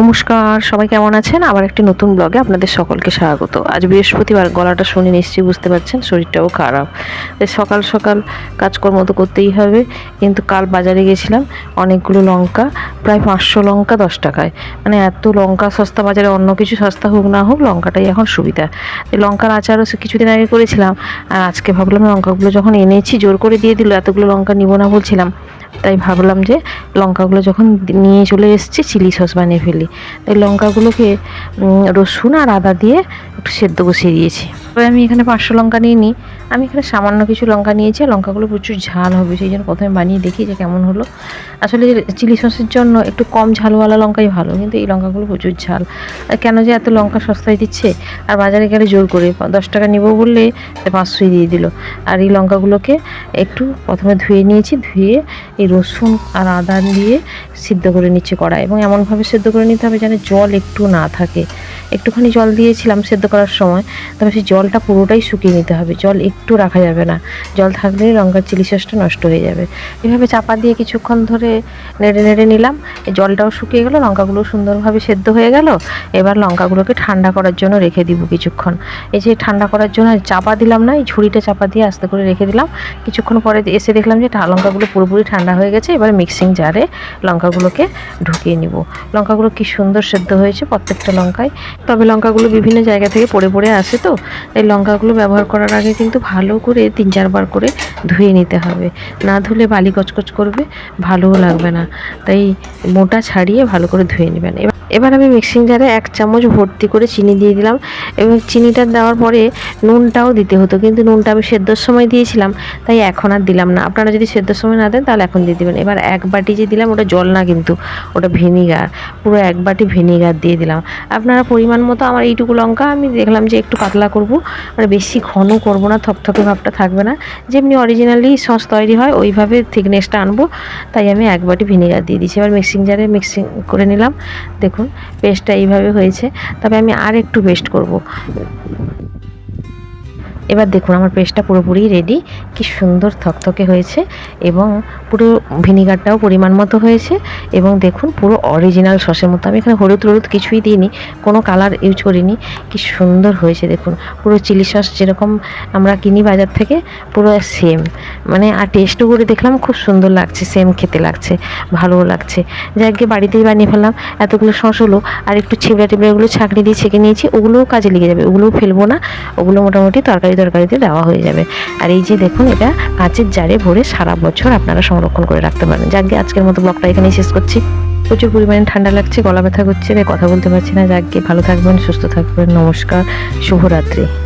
নমস্কার, সবাই কেমন আছেন? আবার একটি নতুন ব্লগে আপনাদের সকলকে স্বাগত। আজ বৃহস্পতিবার গলাটা শুনে নিশ্চয়ই বুঝতে পারছেন শরীরটাও খারাপ। তাই সকাল সকাল কাজকর্ম তো করতেই হবে, কিন্তু কাল বাজারে গেছিলাম, অনেকগুলো লঙ্কা, প্রায় পাঁচশো লঙ্কা দশ টাকায়। মানে এত লঙ্কা সস্তা বাজারে অন্য কিছু সস্তা হোক না হোক, লঙ্কাটাই এখন সুবিধা। লঙ্কার আচারও সে কিছুদিন আগে করেছিলাম, আর আজকে ভাবলাম লঙ্কাগুলো যখন এনেছি, জোর করে দিয়ে দিল, এতগুলো লঙ্কা নিব না বলছিলাম। তাই ভাবলাম যে লঙ্কাগুলো যখন নিয়ে চলে এসেছি, চিলি সস বানিয়ে ফেলি। তাই লঙ্কাগুলোকে রসুন আর আদা দিয়ে একটু সেদ্ধ বসিয়ে দিয়েছি। তবে আমি এখানে পাঁচশো লঙ্কা নিয়ে নিই। আমি এখানে সামান্য কিছু লঙ্কা নিয়েছি, আর লঙ্কাগুলো প্রচুর ঝাল হবে, সেই জন্য প্রথমে বানিয়ে দেখি যে কেমন হলো। আসলে চিলি সসের জন্য একটু কম ঝালওয়ালা লঙ্কাই ভালো, কিন্তু এই লঙ্কাগুলো প্রচুর ঝাল। আর কেন যে এত লঙ্কা সস্তায় দিচ্ছে? আর বাজারে গেলে জোর করে, দশ টাকা নেব বললে পাঁচশোই দিয়ে দিল। আর এই লঙ্কাগুলোকে একটু প্রথমে ধুয়ে নিয়েছি, ধুয়ে এই রসুন আর আদা দিয়ে সিদ্ধ করে নিচ্ছি কড়াই। এবং এমনভাবে সেদ্ধ করে নিতে হবে যেন জল একটু না থাকে। একটুখানি জল দিয়েছিলাম সেদ্ধ করার সময়, তবে সেই জলটা পুরোটাই শুকিয়ে নিতে হবে। জল একটু রাখা যাবে না। জল থাকলে লঙ্কার চিলি সসটা নষ্ট হয়ে যাবে। এভাবে চাপা দিয়ে কিছুক্ষণ ধরে নেড়ে নেড়ে নিলাম। জলটাও শুকিয়ে গেল, লঙ্কাগুলো সুন্দরভাবে সেদ্ধ হয়ে গেল। এবার লঙ্কাগুলোকে ঠান্ডা করার জন্য রেখে দিব কিছুক্ষণ। এই যে ঠান্ডা করার জন্য চাপা দিলাম না, এই ঝুড়িটা চাপা দিয়ে আস্তে করে রেখে দিলাম। কিছুক্ষণ পরে এসে দেখলাম যে লঙ্কাগুলো পুরোপুরি ঠান্ডা হয়ে গেছে। এবার মিক্সিং জারে লঙ্কাগুলোকে ঢুকিয়ে নিব। লঙ্কাগুলো কি সুন্দর সেদ্ধ হয়েছে প্রত্যেকটা লঙ্কায়। তবে লঙ্কাগুলো বিভিন্ন জায়গা থেকে পড়ে পড়ে আসে তো এই লঙ্কাগুলো ব্যবহার করার আগে কিন্তু ভালো করে তিন চারবার করে ধুয়ে নিতে হবে। না ধুলে বালি কচকচ করবে, ভালোও লাগবে না। তাই মোটা ছাড়িয়ে ভালো করে ধুয়ে নেবেন। এবার আমি মিক্সিং জারে এক চামচ ভর্তি করে চিনি দিয়ে দিলাম এবং চিনিটা দেওয়ার পরে নুনটাও দিতে হতো, কিন্তু নুনটা আমি সেদ্ধর সময় দিয়েছিলাম, তাই এখন আর দিলাম না। আপনারা যদি সেদ্ধর সময় না দেন, তাহলে এখন দিয়ে দেবেন। এবার এক বাটি যে দিলাম, ওটা জল না কিন্তু, ওটা ভিনিগার, পুরো এক বাটি ভিনিগার দিয়ে দিলাম। আপনারা পরিমাণ মতো আমার এইটুকু লঙ্কা, আমি দেখলাম যে একটু পাতলা করব মানে বেশি ঘন করব না, থপথপে ভাবটা থাকবে না। যেমনি অরিজিনালি সস তৈরি হয়, ওইভাবে থিকনেসটা আনব, তাই আমি এক বাটি ভিনিগার দিয়ে দিয়েছি। এবার মিক্সিং জারে মিক্সিং করে নিলাম। দেখুন পেস্টটা এইভাবে হয়েছে। তবে আমি আর একটু পেস্ট করব। এবার দেখুন, আমার পেস্টটা পুরোপুরি রেডি কি সুন্দর থকথকে হয়েছে এবং পুরো ভিনিগারটাও পরিমাণ মতো হয়েছে এবং দেখুন, পুরো অরিজিনাল সসের মতো। আমি এখানে হলুদ হলুদ কিছুই দিইনি, কোনো কালার ইউজ করিনি। কি সুন্দর হয়েছে দেখুন, পুরো চিলি সস যেরকম আমরা কিনি বাজার থেকে, পুরো সেম মানে আর টেস্টও করে দেখলাম, খুব সুন্দর লাগছে সেম খেতে লাগছে, ভালোও লাগছে। যাকে বাড়িতেই বানিয়ে ফেললাম। এতগুলো সস হলো, আর একটু ছিবড়া টিবড়াগুলো ছাঁকড়ি দিয়ে ছেঁকে নিয়েছি, ওগুলোও কাজে লেগে যাবে, ওগুলোও ফেলব না, ওগুলো মোটামুটি তরকারি তরকারিতে দেওয়া হয়ে যাবে। আর এই যে দেখুন, এটা কাঁচের জারে ভরে সারা বছর আপনারা সংরক্ষণ করে রাখতে পারেন যাকে আজকের মতো ব্লগটা এখানেই শেষ করছি। প্রচুর পরিমাণে ঠান্ডা লাগছে, গলা ব্যথা করছে কথা বলতে পারছি না। যাকে ভালো থাকবেন, সুস্থ থাকবেন। নমস্কার, শুভরাত্রি।